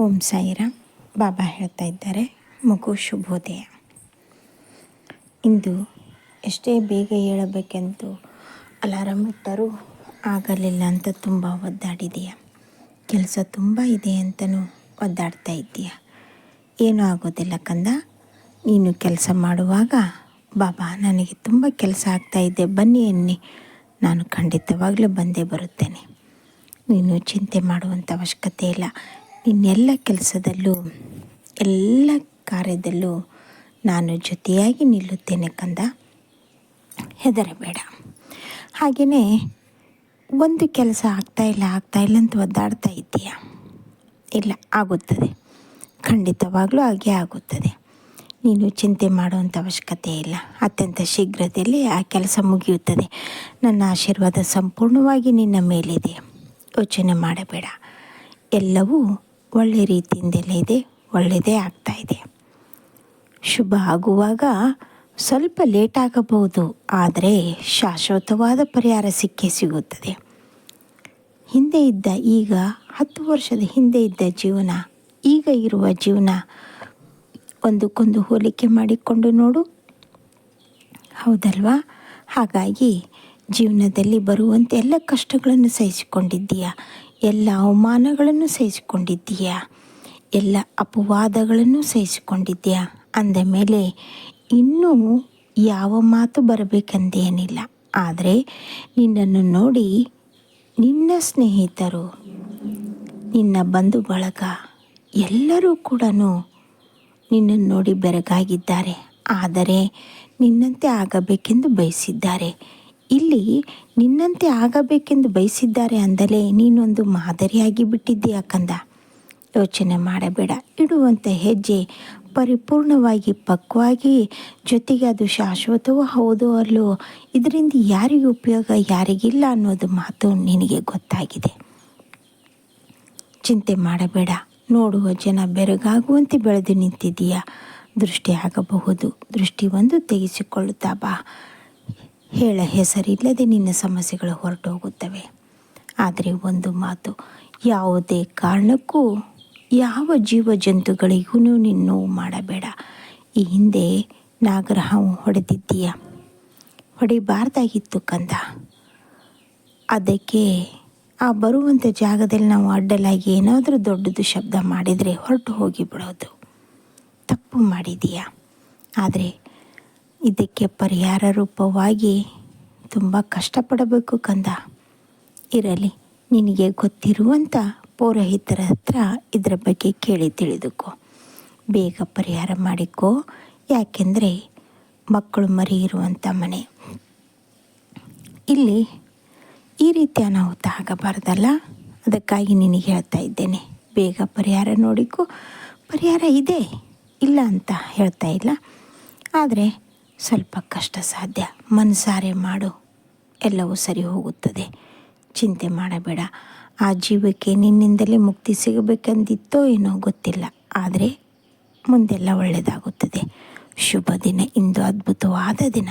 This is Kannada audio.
ಓಂ ಸಾಯಿರಾಮ್. ಬಾಬಾ ಹೇಳ್ತಾ ಇದ್ದಾರೆ. ಮಗು ಶುಭೋದಯ. ಇಂದು ಎಷ್ಟೇ ಬೇಗ ಹೇಳಬೇಕೆಂದು ಅಲಾರಂ ಇಟ್ಟರೂ ಆಗಲಿಲ್ಲ ಅಂತ ತುಂಬ ಒದ್ದಾಡಿದೆಯಾ. ಕೆಲಸ ತುಂಬ ಇದೆ ಅಂತಲೂ ಒದ್ದಾಡ್ತಾ ಇದ್ದೀಯ. ಏನೂ ಆಗೋದಿಲ್ಲ ಕಂದ. ನೀನು ಕೆಲಸ ಮಾಡುವಾಗ ಬಾಬಾ, ನನಗೆ ತುಂಬ ಕೆಲಸ ಆಗ್ತಾ ಇದೆ. ಬನ್ನಿ ಎನ್ನಿ. ನಾನು ಖಂಡಿತವಾಗಲೂ ಬಂದೇ ಬರುತ್ತೇನೆ. ನೀನು ಚಿಂತೆ ಮಾಡುವಂಥ ಅವಶ್ಯಕತೆ ಇಲ್ಲ. ನಿನ್ನೆಲ್ಲ ಕೆಲಸದಲ್ಲೂ, ಎಲ್ಲ ಕಾರ್ಯದಲ್ಲೂ ನಾನು ಜೊತೆಯಾಗಿ ನಿಲ್ಲುತ್ತೇನೆ ಕಂದ. ಹೆದರಬೇಡ. ಹಾಗೆಯೇ ಒಂದು ಕೆಲಸ ಆಗ್ತಾಯಿಲ್ಲ ಆಗ್ತಾಯಿಲ್ಲ ಅಂತ ಒದ್ದಾಡ್ತಾ ಇದ್ದೀಯ? ಇಲ್ಲ, ಆಗುತ್ತದೆ. ಖಂಡಿತವಾಗಲೂ ಹಾಗೆ ಆಗುತ್ತದೆ. ನೀನು ಚಿಂತೆ ಮಾಡುವಂಥ ಅವಶ್ಯಕತೆ ಇಲ್ಲ. ಅತ್ಯಂತ ಶೀಘ್ರದಲ್ಲಿ ಆ ಕೆಲಸ ಮುಗಿಯುತ್ತದೆ. ನನ್ನ ಆಶೀರ್ವಾದ ಸಂಪೂರ್ಣವಾಗಿ ನಿನ್ನ ಮೇಲಿದೆ. ಯೋಚನೆ ಮಾಡಬೇಡ. ಎಲ್ಲವೂ ಒಳ್ಳೆ ರೀತಿಯಿಂದಲೇ ಇದೆ ಒಳ್ಳೆಯದೇ ಆಗ್ತಾಯಿದೆ ಶುಭ ಆಗುವಾಗ ಸ್ವಲ್ಪ ಲೇಟ್ ಆಗಬಹುದು, ಆದರೆ ಶಾಶ್ವತವಾದ ಪರಿಹಾರ ಸಿಕ್ಕೇ ಸಿಗುತ್ತದೆ. ಹಿಂದೆ ಇದ್ದ ಈಗ, ಹತ್ತು ವರ್ಷದ ಹಿಂದೆ ಇದ್ದ ಜೀವನ, ಈಗ ಇರುವ ಜೀವನ ಒಂದಕ್ಕೊಂದು ಹೋಲಿಕೆ ಮಾಡಿಕೊಂಡು ನೋಡು. ಹೌದಲ್ವಾ? ಹಾಗಾಗಿ ಜೀವನದಲ್ಲಿ ಬರುವಂತೆ ಎಲ್ಲ ಕಷ್ಟಗಳನ್ನು ಸಹಿಸಿಕೊಂಡಿದ್ದೀಯಾ? ಎಲ್ಲ ಅವಮಾನಗಳನ್ನು ಸಹಿಸಿಕೊಂಡಿದ್ದೀಯಾ? ಎಲ್ಲ ಅಪವಾದಗಳನ್ನು ಸಹಿಸಿಕೊಂಡಿದ್ದೀಯಾ? ಅಂದ ಮೇಲೆ, ಇನ್ನೂ ಯಾವ ಮಾತು ಬರಬೇಕಂದೇನಿಲ್ಲ. ಆದರೆ ನಿನ್ನನ್ನು ನೋಡಿ ನಿನ್ನ ಸ್ನೇಹಿತರು, ನಿನ್ನ ಬಂಧು ಬಳಗ ಎಲ್ಲರೂ ಕೂಡ ನಿನ್ನನ್ನು ನೋಡಿ ಬೆರಗಾಗಿದ್ದಾರೆ. ಆದರೆ ನಿನ್ನಂತೆ ಆಗಬೇಕೆಂದು ಬಯಸಿದ್ದಾರೆ. ಇಲ್ಲಿ ನಿನ್ನಂತೆ ಆಗಬೇಕೆಂದು ಬಯಸಿದ್ದಾರೆ ಅಂದಲೇ ನೀನೊಂದು ಮಾದರಿಯಾಗಿ ಬಿಟ್ಟಿದ್ದೀಯ ಕಂದ? ಯೋಚನೆ ಮಾಡಬೇಡ. ಇಡುವಂಥ ಹೆಜ್ಜೆ ಪರಿಪೂರ್ಣವಾಗಿ ಪಕ್ವಾಗಿ ಜೊತೆಗೆ ಅದು ಶಾಶ್ವತವೂ ಹೌದೋ ಅಲ್ಲೋ, ಇದರಿಂದ ಯಾರಿಗೆ ಉಪಯೋಗ ಯಾರಿಗಿಲ್ಲ ಅನ್ನೋದು ಮಾತು ನಿನಗೆ ಗೊತ್ತಾಗಿದೆ. ಚಿಂತೆ ಮಾಡಬೇಡ. ನೋಡುವ ಜನ ಬೆರಗಾಗುವಂತೆ ಬೆಳೆದು ನಿಂತಿದ್ದೀಯಾ? ದೃಷ್ಟಿ ಆಗಬಹುದು ದೃಷ್ಟಿ ಒಂದು ತೆಗೆಸಿಕೊಳ್ಳುತ್ತಾ ಬಾ. ಹೇಳ ಹೆಸರಿಲ್ಲದೆ ನಿನ್ನ ಸಮಸ್ಯೆಗಳು ಹೊರಟು ಹೋಗುತ್ತವೆ ಆದರೆ ಒಂದು ಮಾತು, ಯಾವುದೇ ಕಾರಣಕ್ಕೂ ಯಾವ ಜೀವ ಜಂತುಗಳಿಗೂ ನಿನ್ನ ನೋವು ಮಾಡಬೇಡ. ಈ ಹಿಂದೆ ನಾಗರಹಾವು ಹೊಡೆದಿದ್ದೀಯ. ಹೊಡಿಬಾರ್ದಾಗಿತ್ತು ಕಂದ. ಅದಕ್ಕೆ ಆ ಬರುವಂಥ ಜಾಗದಲ್ಲಿ ನಾವು ಅಡ್ಡಲಾಗಿ ಏನಾದರೂ ದೊಡ್ಡದು ಶಬ್ದ ಮಾಡಿದರೆ ಹೊರಟು ಹೋಗಿ ಬಿಡೋದು ತಪ್ಪು ಮಾಡಿದೀಯ ಆದರೆ ಇದಕ್ಕೆ ಪರಿಹಾರ ರೂಪವಾಗಿ ತುಂಬ ಕಷ್ಟಪಡಬೇಕು ಕಂದ. ಇರಲಿ, ನಿನಗೆ ಗೊತ್ತಿರುವಂಥ ಪೌರೋಹಿತರ ಹತ್ರ ಇದರ ಬಗ್ಗೆ ಕೇಳಿ ತಿಳಿದುಕೋ. ಬೇಗ ಪರಿಹಾರ ಮಾಡಿಕೋ, ಯಾಕೆಂದರೆ ಮಕ್ಕಳು ಮರಿ ಇರುವಂಥ ಮನೆ. ಇಲ್ಲಿ ಈ ರೀತಿ ಅನಾಹುತ ಆಗಬಾರ್ದಲ್ಲ? ಅದಕ್ಕಾಗಿ ನಿನಗೆ ಹೇಳ್ತಾ ಇದ್ದೇನೆ. ಬೇಗ ಪರಿಹಾರ ನೋಡಿಕೋ. ಪರಿಹಾರ ಇದೆ, ಇಲ್ಲ ಅಂತ ಹೇಳ್ತಾ ಇಲ್ಲ. ಆದರೆ ಸ್ವಲ್ಪ ಕಷ್ಟ ಸಾಧ್ಯ. ಮನಸಾರೆ ಮಾಡು. ಎಲ್ಲವೂ ಸರಿ ಹೋಗುತ್ತದೆ. ಚಿಂತೆ ಮಾಡಬೇಡ. ಆ ಜೀವಕ್ಕೆ ನಿನ್ನಿಂದಲೇ ಮುಕ್ತಿ ಸಿಗಬೇಕೆಂದಿತ್ತೋ ಏನೋ ಗೊತ್ತಿಲ್ಲ. ಆದರೆ ಮುಂದೆಲ್ಲ ಒಳ್ಳೆಯದಾಗುತ್ತದೆ ಶುಭ ದಿನ, ಇಂದು ಅದ್ಭುತವಾದ ದಿನ.